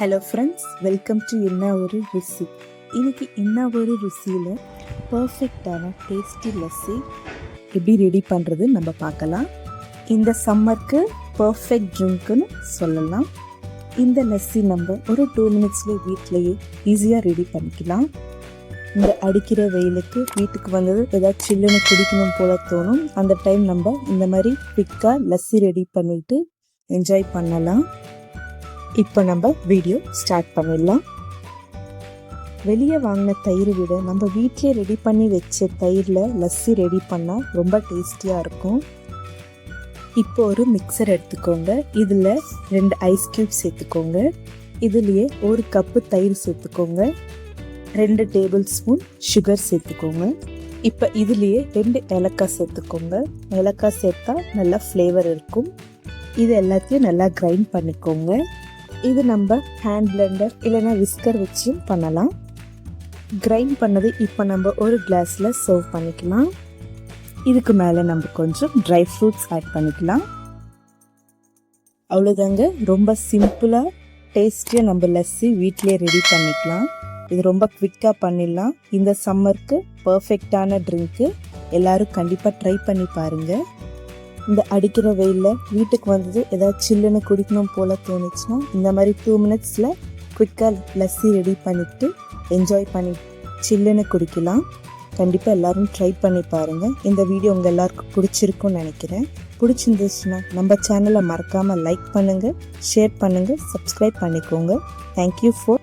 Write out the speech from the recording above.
Hello friends welcome to என்ன ஒரு ருசி இன்னைக்கு என்ன ஒரு ருசியில் பர்ஃபெக்டான டேஸ்டி லஸ்ஸி எப்படி ரெடி பண்ணுறது நம்ம பார்க்கலாம். இந்த சம்மருக்கு பர்ஃபெக்ட் ட்ரிங்க்குன்னு சொல்லலாம். இந்த லஸ்ஸி நம்ம ஒரு டூ மினிட்ஸ்லேயே வீட்டிலையே ஈஸியாக ரெடி பண்ணிக்கலாம். இந்த அடிக்கிற வெயிலுக்கு வீட்டுக்கு வந்தது ஏதாவது சில்லுன்னு குடிக்கணும் போல தோணும். அந்த டைம் நம்ம இந்த மாதிரி குவிக்காக லஸ்ஸி ரெடி பண்ணிட்டு என்ஜாய் பண்ணலாம். இப்போ நம்ம வீடியோ ஸ்டார்ட் பண்ணிடலாம். வெளியே வாங்கின தயிர் விட நம்ம வீட்டிலே ரெடி பண்ணி வச்ச தயிரில் லஸ்ஸி ரெடி பண்ணால் ரொம்ப டேஸ்டியாக இருக்கும். இப்போ ஒரு மிக்சர் எடுத்துக்கோங்க. இதில் ரெண்டு ஐஸ் க்யூப் சேர்த்துக்கோங்க. இதுலேயே ஒரு கப்பு தயிர் சேர்த்துக்கோங்க. ரெண்டு டேபிள் ஸ்பூன் சுகர் சேர்த்துக்கோங்க. இப்போ இதுலேயே ரெண்டு ஏலக்காய் சேர்த்துக்கோங்க. ஏலக்காய் சேர்த்தா நல்லா ஃப்ளேவர் இருக்கும். இது எல்லாத்தையும் நல்லா கிரைண்ட் பண்ணிக்கோங்க. இது நம்ம ஹேண்ட் பிளெண்டர் இல்லைன்னா விஸ்கர் வச்சும் பண்ணலாம். கிரைண்ட் பண்ணது இப்போ நம்ம ஒரு கிளாஸில் சர்வ் பண்ணிக்கலாம். இதுக்கு மேலே நம்ம கொஞ்சம் ட்ரை ஃப்ரூட்ஸ் ஆட் பண்ணிக்கலாம். அவ்வளோதாங்க ரொம்ப சிம்பிளாக டேஸ்டியாக நம்ம லஸ்ஸி வீட்டிலே ரெடி பண்ணிக்கலாம். இது ரொம்ப குவிக்காக பண்ணிடலாம். இந்த சம்மருக்கு பர்ஃபெக்டான ட்ரிங்க்கு எல்லோரும் கண்டிப்பாக ட்ரை பண்ணி பாருங்கள் இந்த அடிக்கிற வெயிலில் வீட்டுக்கு வந்தது ஏதாவது சில்லுன்னு குடிக்கணும் போல் தோணுச்சுன்னா இந்த மாதிரி டூ மினிட்ஸில் குயிக்காக லஸ்ஸி ரெடி பண்ணிவிட்டு என்ஜாய் பண்ணி சில்லுன்னு குடிக்கலாம். கண்டிப்பாக எல்லோரும் ட்ரை பண்ணி பாருங்கள் இந்த வீடியோ உங்கள் எல்லாருக்கும் பிடிச்சிருக்குன்னு நினைக்கிறேன். பிடிச்சிருந்துச்சுன்னா நம்ம சேனலை மறக்காமல் லைக் பண்ணுங்கள் ஷேர் பண்ணுங்கள் சப்ஸ்கிரைப் பண்ணிக்கோங்க. Thank you for